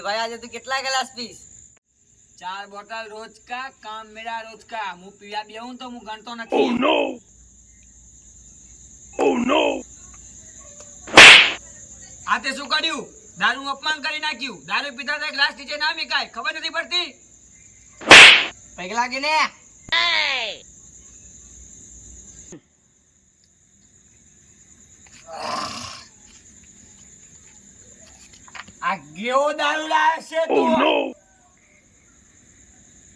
ભાઈ આજે તું કેટલા ગ્લાસ પીશ ચાર બોટલ રોજ કા કામ મેરા રોજ કા હું પીવા બેહું તો હું ગણતો નથી. આ તે શું કર્યું? દારૂ અપમાન કરી નાખ્યું. દારૂ પીતા તો ગ્લાસ નીચે ના મીકાય. ખબર નથી પડતી? પૈક લાગે ને આ કેવો દારૂ લાવે છે તું.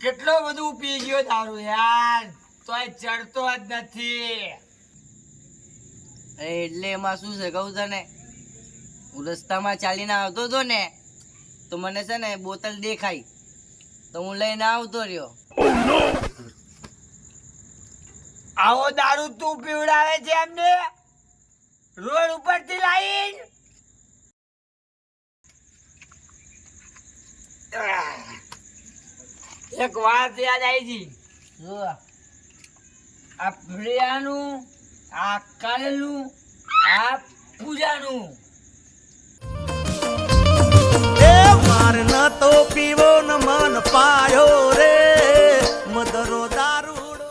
કેટલો બધું પી ગયો દારૂ યાર. તોય ચડતો જ નથી. એટલે એમાં શું છે કહું તને? હું રસ્તામાં ચાલીને આવતો હતો ને તો મને છે ને બોતલ દેખાઈ. તો હું લઈને આવતો રહ્યો. આવો દારૂ તું પીવડાવે છે એમને? રોડ ઉપરથી લાઈન. એક વાત યાદ આવી જો. આ પ્રિયાનું આ કાલેલું આ પૂજાનું. માર ન તો પીવો ન મન પાયો રે. મધરો દારૂડો.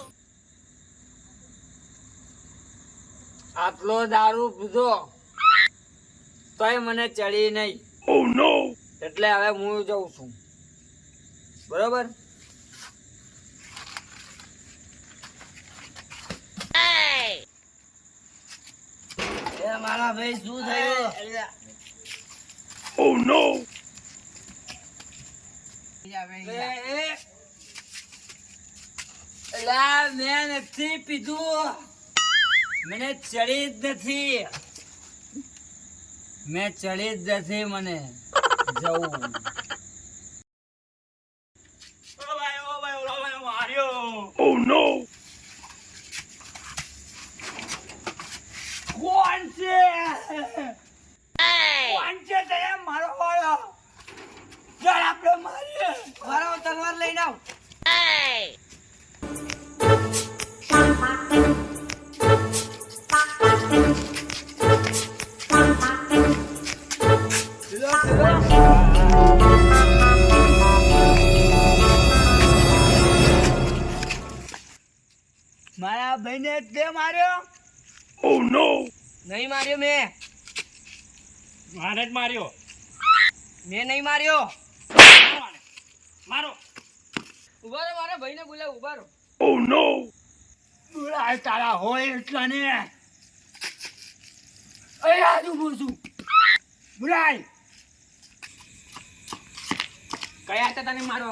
આટલો દારૂ પીધો તોય મને ચડી નહીં. એટલે હવે હું જઉં છું. બરોબર? મારા ભાઈ શું થયું? એ, એ. મેં નથી પીધું. મને ચડી જ નથી. મેં ચડી જ નથી મને. જવું કોણ છે? કોણ છે તે મારો વાળો. ચાલ, આપણે મારીએ. મારો તલવાર લઈને આવ. મારા ભાઈને તે માર્યો. નહીં માર્યો મેં. મારે જ માર્યો. મેં નહીં માર્યો. મારો. ઊભા રહો મારા ભાઈને બોલાવ ઊભા રહો. બોલાય તારા હોય એટલા ને અહીં આજુ પૂછું બોલાય. કયા હતા તને મારો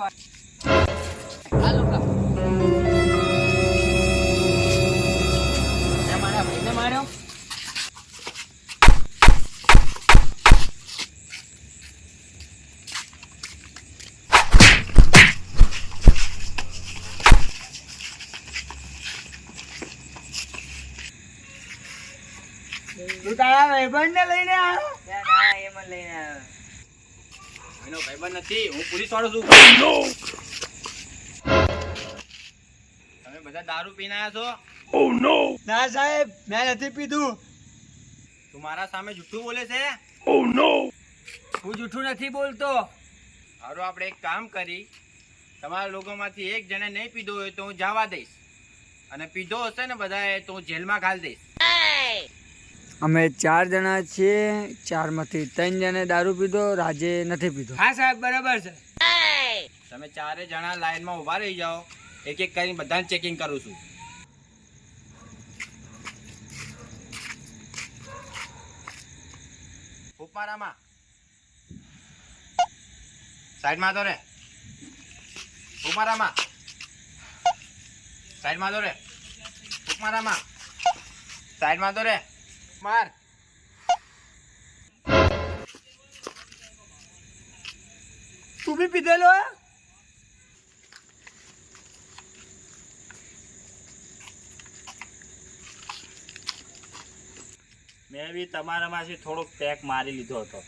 તું તારા ભાઈબંધને લઈને આવ્યો ના ના એ મને લઈને આવ્યો એનો ભાઈબંધ નથી હું પોલીસ વાળો છું. તમે બધા દારૂ પીને આવ્યા છો? ના સાહેબ મેં નથી પીધું. તું મારા સામે જૂઠું બોલે છે? હું જૂઠું નથી બોલતો. હારું આપણે એક કામ કરી. તમારા લોકોમાંથી એક જણે નહીં પીધો હોય તો હું જવા દઈશ. અને પીધો હશે ને બધાએ તો હું જેલમાં ઘાલ દઈશ. અમે ચાર જણા છીએ ચારમાંથી ત્રણ જણે દારૂ પીધો રાજે નથી પીધો. હા સાહેબ બરાબર છે. તમે ચારે જણા લાઈનમાં ઊભા રહી જાઓ એક એક કરીને બધાને ચેકિંગ કરું છું. ઉપમારામાં સાઈડમાં તો રે ઉપમારામાં સાઈડમાં તો રે ઉપમારામાં સાઈડમાં તો રે માર તું બી પીધેલો હે? મેં બી તમારામાંથી થોડોક પેક મારી લીધો હતો